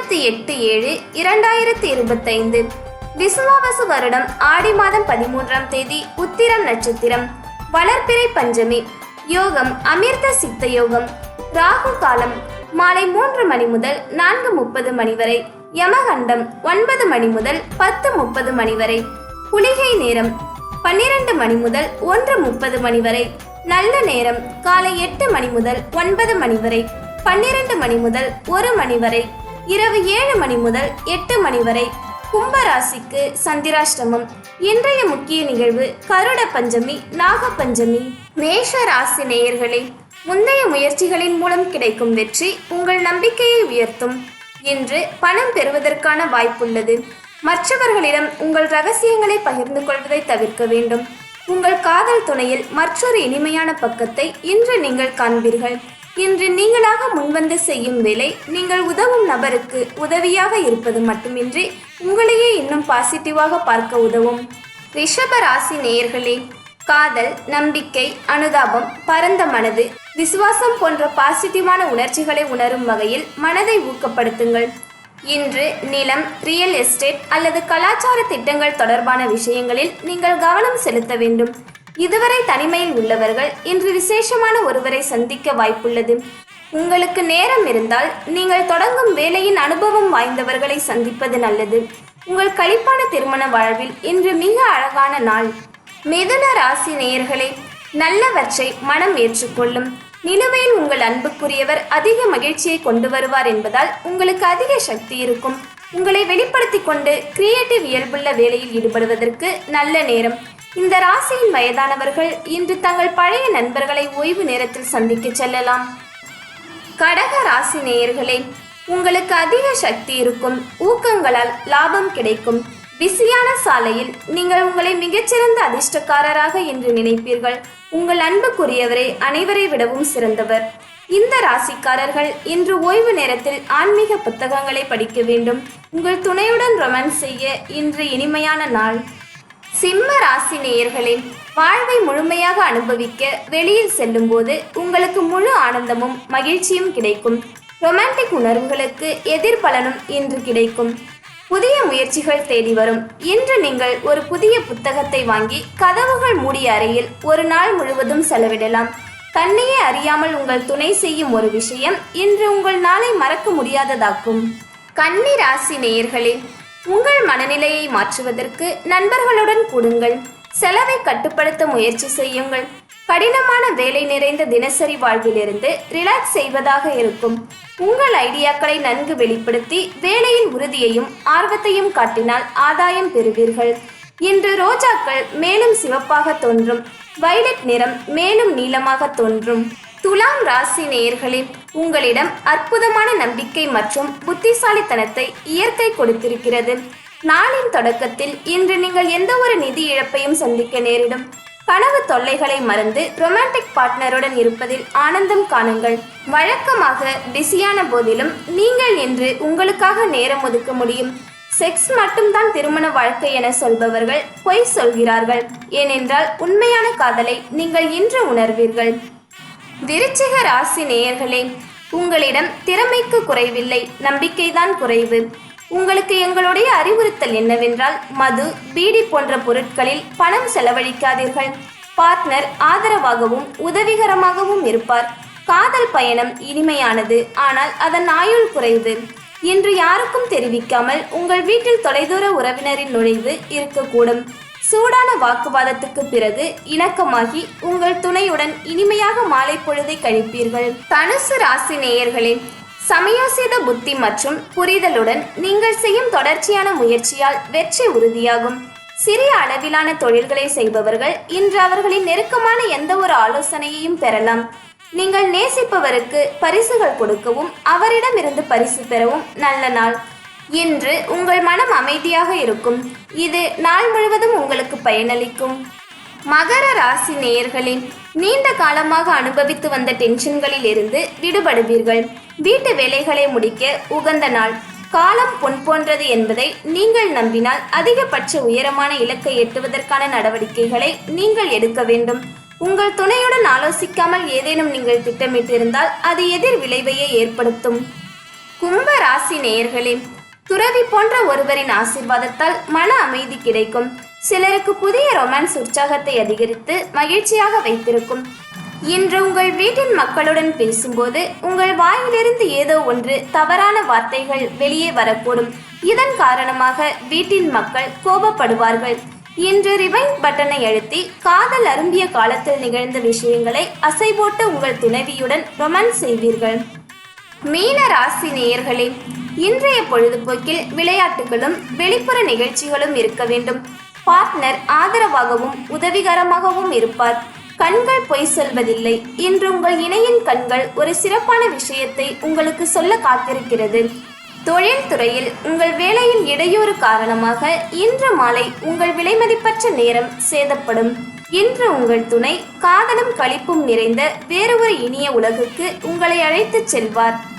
இருபத்தி எட்டு ஏழு இரண்டாயிரத்தி இருபத்தைந்து. விசுவாவசு வருடம் ஆடி மாதம் பதிமூன்றாம் தேதி உத்திரம் நட்சத்திரம். வளர்ப்பிறை பஞ்சமி. யோகம் அமிர்த சித்த யோகம். ராகு காலம் மாலை மூன்று மணி முதல் நான்கு முப்பது மணி வரை. யமகண்டம் ஒன்பது மணி முதல் பத்து முப்பது மணி வரை. குளிகை நேரம் பன்னிரண்டு மணி முதல் ஒன்று முப்பது மணி வரை. நல்ல நேரம் காலை எட்டு மணி முதல் ஒன்பது மணி வரை. பன்னிரண்டு மணி முதல் ஒரு மணி வரை. இரவு ஏழு மணி முதல் எட்டு மணி வரை கும்பராசிக்கு சந்திராஷ்டமம். இன்றைய முக்கிய நிகழ்வு கருட பஞ்சமி நாக பஞ்சமி. மேஷ ராசி நேயர்களே முந்தைய முயற்சிகளின் மூலம் கிடைக்கும் வெற்றி உங்கள் நம்பிக்கையை உயர்த்தும். இன்று பணம் பெறுவதற்கான வாய்ப்புள்ளது. மற்றவர்களிடம் உங்கள் ரகசியங்களை பகிர்ந்து கொள்வதை தவிர்க்க வேண்டும். உங்கள் காதல் துணையில் மற்றொரு இனிமையான பக்கத்தை இன்று நீங்கள் காண்பீர்கள். இன்று நீங்களாக முன்வந்து செய்யும் வேலை நீங்கள் உதவும் நபருக்கு உதவியாக இருப்பது மட்டுமின்றி உங்களையே இன்னும் பாசிட்டிவாக பார்க்க உதவும். ரிஷப ராசி நேயர்களே காதல் நம்பிக்கை அனுதாபம் பரந்த மனது விசுவாசம் போன்ற பாசிட்டிவான உணர்ச்சிகளை உணரும் வகையில் மனதை ஊக்கப்படுத்துங்கள். இன்று நிலம் ரியல் எஸ்டேட் அல்லது கலாச்சார திட்டங்கள் தொடர்பான விஷயங்களில் நீங்கள் கவனம் செலுத்த வேண்டும். இதுவரை தனிமையில் உள்ளவர்கள் இன்று விசேஷமான ஒருவரை சந்திக்க வாய்ப்புள்ளது. உங்களுக்கு நேரம் இருந்தால் நீங்கள் தொடங்கும் வேலையின் அனுபவம் வாய்ந்தவர்களை சந்திப்பது நல்லது. உங்கள் களிப்பான திருமண வாழ்வில் இன்று மிக அழகான நாள். மிதுன ராசி நேயர்களே நல்லவற்றை மனம் ஏற்றுக்கொள்ளும். நிலுவையில் உங்கள் அன்புக்குரியவர் அதிக மகிழ்ச்சியை கொண்டு வருவார் என்பதால் உங்களுக்கு அதிக சக்தி இருக்கும். உங்களை வெளிப்படுத்திக் கொண்டு கிரியேட்டிவ் இயல்புள்ள வேலையில் ஈடுபடுவதற்கு நல்ல நேரம். இந்த ராசியின் வயதானவர்கள் இன்று தங்கள் பழைய நண்பர்களை ஓய்வு நேரத்தில் சந்திக்க செல்லலாம். கடக ராசி நேயர்களே உங்களுக்கு அதிக சக்தி இருக்கும் ஊக்கங்களால் லாபம் கிடைக்கும் பிஸியான சாலையில் நீங்கள் உங்களை மிகச்சிறந்த அதிர்ஷ்டக்காரராக என்று நினைப்பீர்கள். உங்கள் அன்புக்குரியவரை அனைவரை விடவும் சிறந்தவர். இந்த ராசிக்காரர்கள் இன்று ஓய்வு நேரத்தில் ஆன்மீக புத்தகங்களை படிக்க வேண்டும். உங்கள் துணையுடன் ரொமான்ஸ் செய்ய இன்று இனிமையான நாள். சிம்ம ராசி நேயர்களின் வாழ்வை முழுமையாக அனுபவிக்க வெளியில் செல்லும் போது உங்களுக்கு முழு ஆனந்தமும் மகிழ்ச்சியும் கிடைக்கும். ரொமான்டிக் உணர்வுகளுக்கு எதிர்பலனும் இன்று கிடைக்கும். புதிய முயற்சிகள் தேடி வரும். இன்று நீங்கள் ஒரு புதிய புத்தகத்தை வாங்கி கதவுகள் மூடிய அறையில் ஒரு நாள் முழுவதும் செலவிடலாம். தன்னையே அறியாமல் உங்கள் துணை செய்யும் ஒரு விஷயம் இன்று உங்கள் நாளை மறக்க முடியாததாக்கும். கன்னி ராசி நேயர்களே உங்கள் மனநிலையை மாற்றுவதற்கு நண்பர்களுடன் கூடுங்கள். செலவை கட்டுப்படுத்த முயற்சி செய்யுங்கள். கடினமான வேலை நிறைந்த தினசரி வாழ்விலிருந்து ரிலாக்ஸ் செய்வதாக இருக்கும். உங்கள் ஐடியாக்களை நன்கு வெளிப்படுத்தி வேலையின் உறுதியையும் ஆர்வத்தையும் காட்டினால் ஆதாயம் பெறுவீர்கள். இன்று ரோஜாக்கள் மேலும் சிவப்பாக தோன்றும். வைலட் நிறம் மேலும் நீளமாக தோன்றும். துலாம் ராசி நேயர்களே உங்களிடம் அற்புதமான நம்பிக்கை மற்றும் புத்திசாலித்தனத்தை இயற்கை கொடுத்திருக்கிறது. நாளின் தொடக்கத்தில் இன்று நீங்கள் எந்த ஒரு நிதி இழப்பையும் சந்திக்க நேரிடும். கனவு தொல்லைகளை மறந்து ரொமான்டிக் பார்ட்னருடன் இருப்பதில் ஆனந்தம் காணுங்கள். வழக்கமாக பிஸியான போதிலும் நீங்கள் இன்று உங்களுக்காக நேரம் ஒதுக்க முடியும். செக்ஸ் மட்டும்தான் திருமண வாழ்க்கை என சொல்பவர்கள் பொய் சொல்கிறார்கள். ஏனென்றால் உண்மையான காதலை நீங்கள் இன்று உணர்வீர்கள். விருச்சிக ராசி நேயர்களே உங்களிடம் திறமைக்கு குறைவில்லை நம்பிக்கைதான் குறைவு. உங்களுக்கு எங்களுடைய அறிவுறுத்தல் என்னவென்றால் மது பீடி போன்ற பொருட்களில் பணம் செலவழிக்காதீர்கள். பார்ட்னர் ஆதரவாகவும் உதவிகரமாகவும் இருப்பார். காதல் பயணம் இனிமையானது ஆனால் அதன் ஆயுள் குறைவு. இன்று யாருக்கும் தெரிவிக்காமல் உங்கள் வீட்டில் தொலைதூர உறவினரின் நுழைவு இருக்கக்கூடும். சூடான வாக்குவாதத்துக்கு பிறகு இணக்கமாகி உங்கள் துணையுடன் இனிமையாக மாலை பொழுதை கழிப்பீர்கள். தனுசு ராசி நேயர்களே சமயோசித புத்தி மற்றும் புரிதலுடன் நீங்கள் செய்யும் தொடர்ச்சியான முயற்சியால் வெற்றி உறுதியாகும். சிறிய அளவிலான தொழில்களை செய்பவர்கள் இன்று அவர்களின் நெருக்கமான எந்த ஒரு ஆலோசனையையும் பெறலாம். நீங்கள் நேசிப்பவருக்கு பரிசுகள் கொடுக்கவும் அவரிடமிருந்து பரிசு பெறவும் நல்ல நாள். இன்று உங்கள் மனம் அமைதியாக இருக்கும். இது நாள் முழுவதும் உங்களுக்கு பயனளிக்கும். மகர ராசி நேயர்களின் நீண்ட காலமாக அனுபவித்து வந்த டென்ஷன்களில் இருந்து விடுபடுவீர்கள். வீட்டு வேலைகளை முடிக்க உகந்த நாள். காலம் பொன் போன்றது என்பதை நீங்கள் நம்பினால் அதிகபட்ச உயரமான இலக்கை எட்டுவதற்கான நடவடிக்கைகளை நீங்கள் எடுக்க வேண்டும். உங்கள் துணையுடன் ஆலோசிக்காமல் ஏதேனும் நீங்கள் திட்டமிட்டிருந்தால் அது எதிர் விளைவையே ஏற்படுத்தும். கும்ப ராசி நேயர்களே துறவி போன்ற ஒருவரின் ஆசிர்வாதத்தால் மன அமைதி கிடைக்கும். சிலருக்கு புதிய ரொமான்ஸ் உற்சாகத்தை அதிகரித்து மகிழ்ச்சியாக வைத்திருக்கும். இன்று உங்கள் வீட்டின் மக்களுடன் பேசும்போது உங்கள் வாயிலிருந்து ஏதோ ஒன்று தவறான வார்த்தைகள் வெளியே வரக்கூடும். இதன் காரணமாக வீட்டின் மக்கள் கோபப்படுவார்கள். இன்று ரிவைண்ட் பட்டனை அழுத்தி காதல் அரும்பிய காலத்தில் நிகழ்ந்த விஷயங்களை அசைபோட்டு உங்கள் துணைவியுடன் ரொமான்ஸ் செய்வீர்கள். மீன ராசி நேயர்களே இன்றைய பொழுதுபோக்கில் விளையாட்டுகளும் வெளிப்புற நிகழ்ச்சிகளும் இருக்க வேண்டும். பார்ட்னர் ஆதரவாகவும் உதவிகரமாகவும் இருப்பார். கண்கள் பொய் சொல்வதில்லை. இன்று உங்கள் இணையின் கண்கள் ஒரு சிறப்பான விஷயத்தை உங்களுக்கு சொல்ல காத்திருக்கிறது. தொழில்துறையில் உங்கள் வேலையில் இடையூறு காரணமாக இன்று மாலை உங்கள் விலைமதிப்பற்ற நேரம் சேதப்படும். இன்று உங்கள் துணை காதலும் களிப்பும் நிறைந்த வேறு ஒரு இனிய உலகுக்கு உங்களை அழைத்துச் செல்வார்.